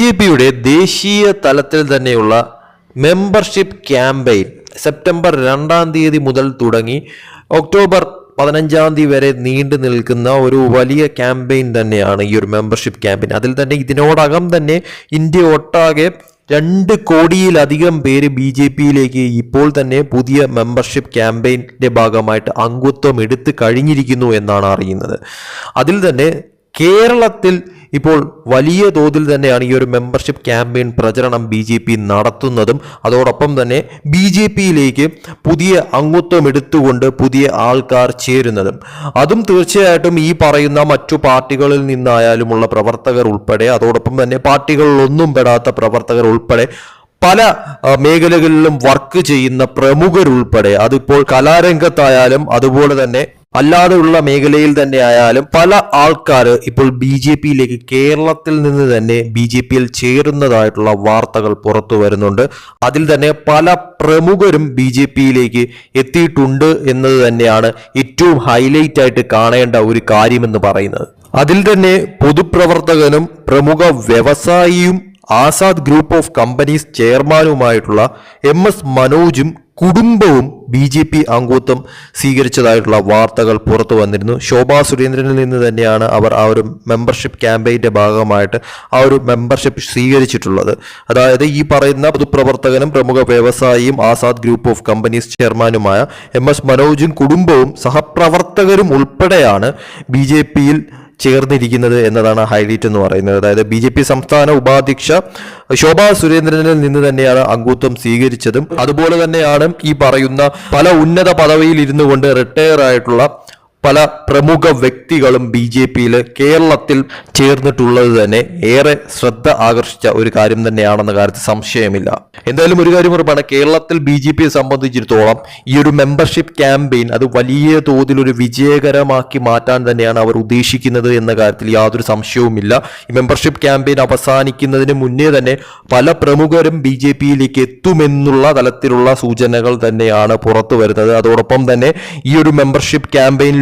J പിയുടെ ദേശീയ തലത്തിൽ തന്നെയുള്ള മെമ്പർഷിപ്പ് ക്യാമ്പയിൻ സെപ്റ്റംബർ രണ്ടാം തീയതി മുതൽ തുടങ്ങി ഒക്ടോബർ പതിനഞ്ചാം തീയതി വരെ നീണ്ടു നിൽക്കുന്ന ഒരു വലിയ ക്യാമ്പയിൻ തന്നെയാണ് ഈ ഒരു മെമ്പർഷിപ്പ് ക്യാമ്പയിൻ. അതിൽ തന്നെ ഇതിനോടകം തന്നെ ഇന്ത്യ ഒട്ടാകെ രണ്ട് കോടിയിലധികം പേര് ബി ജെ പിയിലേക്ക് ഇപ്പോൾ തന്നെ പുതിയ മെമ്പർഷിപ്പ് ക്യാമ്പയിന്റെ ഭാഗമായിട്ട് അംഗത്വം എടുത്തു കഴിഞ്ഞിരിക്കുന്നു എന്നാണ് അറിയുന്നത്. അതിൽ തന്നെ കേരളത്തിൽ ഇപ്പോൾ വലിയ തോതിൽ തന്നെയാണ് ഈ ഒരു മെമ്പർഷിപ്പ് ക്യാമ്പയിൻ പ്രചരണം ബി ജെ പി നടത്തുന്നതും. അതോടൊപ്പം തന്നെ ബി ജെ പിയിലേക്ക് പുതിയ അംഗത്വം എടുത്തുകൊണ്ട് പുതിയ ആൾക്കാർ ചേരുന്നതും. അതും തീർച്ചയായിട്ടും ഈ പറയുന്ന മറ്റു പാർട്ടികളിൽ നിന്നായാലുമുള്ള പ്രവർത്തകർ ഉൾപ്പെടെ അതോടൊപ്പം തന്നെ പാർട്ടികളിലൊന്നും പെടാത്ത പ്രവർത്തകർ ഉൾപ്പെടെ പല മേഖലകളിലും വർക്ക് ചെയ്യുന്ന പ്രമുഖരുൾപ്പെടെ അതിപ്പോൾ കലാരംഗത്തായാലും അതുപോലെ തന്നെ അല്ലാതെയുള്ള മേഖലയിൽ തന്നെ ആയാലും പല ആൾക്കാർ ഇപ്പോൾ ബി ജെ പിയിലേക്ക് കേരളത്തിൽ നിന്ന് തന്നെ ബി ജെ പിയിൽ ചേരുന്നതായിട്ടുള്ള വാർത്തകൾ പുറത്തു വരുന്നുണ്ട്. അതിൽ തന്നെ പല പ്രമുഖരും ബി ജെ പിയിലേക്ക് എത്തിയിട്ടുണ്ട് എന്നത് തന്നെയാണ് ഏറ്റവും ഹൈലൈറ്റ് ആയിട്ട് കാണേണ്ട ഒരു കാര്യമെന്ന് പറയുന്നത്. അതിൽ തന്നെ പൊതുപ്രവർത്തകനും പ്രമുഖ വ്യവസായിയും ആസാദ് ഗ്രൂപ്പ് ഓഫ് കമ്പനീസ് ചെയർമാനുമായിട്ടുള്ള എം എസ് മനോജും കുടുംബവും ബി ജെ പി അംഗത്വം സ്വീകരിച്ചതായിട്ടുള്ള വാർത്തകൾ പുറത്തു വന്നിരുന്നു. ശോഭാ സുരേന്ദ്രനിൽ നിന്ന് തന്നെയാണ് അവർ ആ ഒരു മെമ്പർഷിപ്പ് ക്യാമ്പയിന്റെ ഭാഗമായിട്ട് ആ ഒരു മെമ്പർഷിപ്പ് സ്വീകരിച്ചിട്ടുള്ളത്. അതായത് ഈ പറയുന്ന പൊതുപ്രവർത്തകനും പ്രമുഖ വ്യവസായിയും ആസാദ് ഗ്രൂപ്പ് ഓഫ് കമ്പനീസ് ചെയർമാനുമായ എം എസ് മനോജും കുടുംബവും സഹപ്രവർത്തകരും ഉൾപ്പെടെയാണ് ബി ജെ പിയിൽ ചേർന്നിരിക്കുന്നത് എന്നതാണ് ഹൈലൈറ്റ് എന്ന് പറയുന്നത്. അതായത് ബി ജെ പി സംസ്ഥാന ഉപാധ്യക്ഷ ശോഭാ സുരേന്ദ്രനിൽ നിന്ന് തന്നെയാണ് അംഗത്വം സ്വീകരിച്ചതും. അതുപോലെ തന്നെയാണ് ഈ പറയുന്ന പല ഉന്നത പദവിയിൽ ഇരുന്നു കൊണ്ട് റിട്ടയർ ആയിട്ടുള്ള പല പ്രമുഖ വ്യക്തികളും ബി ജെ പിയിൽ കേരളത്തിൽ ചേർന്നിട്ടുള്ളത് തന്നെ ഏറെ ശ്രദ്ധ ആകർഷിച്ച ഒരു കാര്യം തന്നെയാണെന്ന കാര്യത്തിൽ സംശയമില്ല. എന്തായാലും ഒരു കാര്യം ഉറപ്പാണ് കേരളത്തിൽ ബി ജെ പിയെ സംബന്ധിച്ചിടത്തോളം ഈ ഒരു മെമ്പർഷിപ്പ് ക്യാമ്പയിൻ അത് വലിയ തോതിൽ ഒരു വിജയകരമാക്കി മാറ്റാൻ തന്നെയാണ് അവർ ഉദ്ദേശിക്കുന്നത് എന്ന കാര്യത്തിൽ യാതൊരു സംശയവുമില്ല. ഈ മെമ്പർഷിപ്പ് ക്യാമ്പയിൻ അവസാനിക്കുന്നതിന് മുന്നേ തന്നെ പല പ്രമുഖരും ബി ജെ പിയിലേക്ക് എത്തുമെന്നുള്ള തലത്തിലുള്ള സൂചനകൾ തന്നെയാണ് പുറത്തു വരുന്നത്. അതോടൊപ്പം തന്നെ ഈ ഒരു മെമ്പർഷിപ്പ്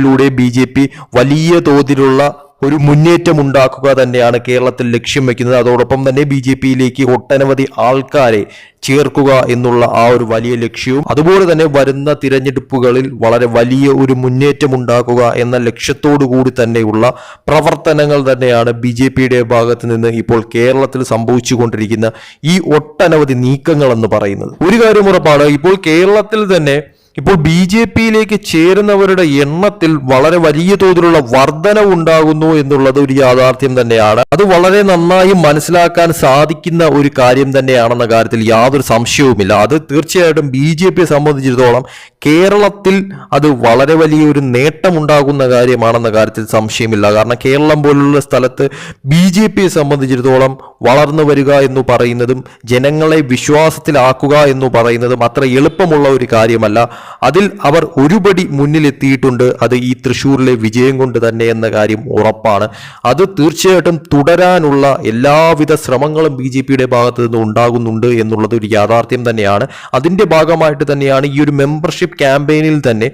ക്യാമ്പയിനിലൂടെ ബി ജെ പി വലിയ തോതിലുള്ള ഒരു മുന്നേറ്റം ഉണ്ടാക്കുക തന്നെയാണ് കേരളത്തിൽ ലക്ഷ്യം വെക്കുന്നത്. അതോടൊപ്പം തന്നെ ബി ജെ പിയിലേക്ക് ഒട്ടനവധി ആൾക്കാരെ ചേർക്കുക എന്നുള്ള ആ ഒരു വലിയ ലക്ഷ്യവും. അതുപോലെ തന്നെ വരുന്ന തിരഞ്ഞെടുപ്പുകളിൽ വളരെ വലിയ ഒരു മുന്നേറ്റം ഉണ്ടാക്കുക എന്ന ലക്ഷ്യത്തോടു കൂടി തന്നെയുള്ള പ്രവർത്തനങ്ങൾ തന്നെയാണ് ബി ജെ പിയുടെ ഭാഗത്ത് നിന്ന് ഇപ്പോൾ കേരളത്തിൽ സംഭവിച്ചുകൊണ്ടിരിക്കുന്ന ഈ ഒട്ടനവധി നീക്കങ്ങൾ എന്ന് പറയുന്നത്. ഒരു കാര്യം ഉറപ്പാണ് ഇപ്പോൾ കേരളത്തിൽ തന്നെ ഇപ്പോൾ ബി ജെ പിയിലേക്ക് ചേരുന്നവരുടെ എണ്ണത്തിൽ വളരെ വലിയ തോതിലുള്ള വർധനവ് ഉണ്ടാകുന്നു എന്നുള്ളത് ഒരു യാഥാർത്ഥ്യം തന്നെയാണ്. അത് വളരെ നന്നായി മനസ്സിലാക്കാൻ സാധിക്കുന്ന ഒരു കാര്യം തന്നെയാണെന്ന കാര്യത്തിൽ യാതൊരു സംശയവുമില്ല. അത് തീർച്ചയായിട്ടും ബി ജെ പിയെ സംബന്ധിച്ചിടത്തോളം കേരളത്തിൽ അത് വളരെ വലിയൊരു നേട്ടമുണ്ടാകുന്ന കാര്യമാണെന്ന കാര്യത്തിൽ സംശയമില്ല. കാരണം കേരളം പോലുള്ള സ്ഥലത്ത് ബി ജെ പിയെ സംബന്ധിച്ചിടത്തോളം വളർന്നു വരിക എന്ന് പറയുന്നതും ജനങ്ങളെ വിശ്വാസത്തിലാക്കുക എന്ന് പറയുന്നതും അത്ര എളുപ്പമുള്ള ഒരു കാര്യമല്ല. അതിൽ അവർ ഒരുപടി മുന്നിലെത്തിയിട്ടുണ്ട്. അത് ഈ തൃശ്ശൂരിലെ വിജയം കൊണ്ട് തന്നെ എന്ന കാര്യം ഉറപ്പാണ്. അത് തീർച്ചയായിട്ടും തുടരാനുള്ള എല്ലാവിധ ശ്രമങ്ങളും ബി ജെ പിയുടെ ഭാഗത്ത് നിന്ന് ഉണ്ടാകുന്നുണ്ട് എന്നുള്ളത് ഒരു യാഥാർത്ഥ്യം തന്നെയാണ്. അതിന്റെ ഭാഗമായിട്ട് തന്നെയാണ് ഈ ഒരു മെമ്പർഷിപ്പ് ക്യാമ്പയിനിൽ തന്നെ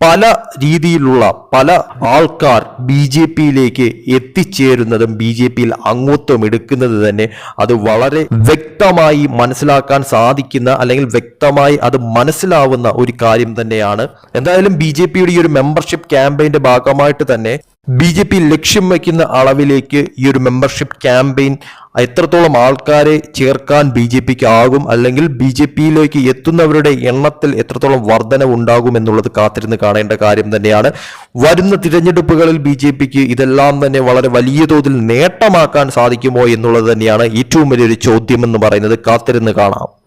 പല രീതിയിലുള്ള പല ആൾക്കാർ ബി ജെ പിയിലേക്ക് എത്തിച്ചേരുന്നതും ബി ജെ പിയിൽ അംഗത്വം എടുക്കുന്നത് തന്നെ അത് വളരെ വ്യക്തമായി മനസ്സിലാക്കാൻ സാധിക്കുന്ന അല്ലെങ്കിൽ വ്യക്തമായി അത് മനസ്സിലാവുന്ന ഒരു കാര്യം തന്നെയാണ്. എന്തായാലും ബി ജെ പിയുടെ ഈ ഒരു മെമ്പർഷിപ്പ് ക്യാമ്പയിന്റെ ഭാഗമായിട്ട് തന്നെ ബി ജെ പി ലക്ഷ്യം വയ്ക്കുന്ന അളവിലേക്ക് ഈ ഒരു മെമ്പർഷിപ്പ് ക്യാമ്പയിൻ എത്രത്തോളം ആൾക്കാരെ ചേർക്കാൻ ബി ജെ പിക്ക് ആകും അല്ലെങ്കിൽ ബി ജെ പിയിലേക്ക് എത്തുന്നവരുടെ എണ്ണത്തിൽ എത്രത്തോളം വർധന ഉണ്ടാകും എന്നുള്ളത് കാത്തിരുന്ന് കാണേണ്ട കാര്യം തന്നെയാണ്. വരുന്ന തിരഞ്ഞെടുപ്പുകളിൽ ബി ജെ പിക്ക് ഇതെല്ലാം തന്നെ വളരെ വലിയ തോതിൽ നേട്ടമാക്കാൻ സാധിക്കുമോ എന്നുള്ളത് തന്നെയാണ് ഏറ്റവും വലിയൊരു ചോദ്യം എന്ന് പറയുന്നത്. കാത്തിരുന്ന് കാണാം.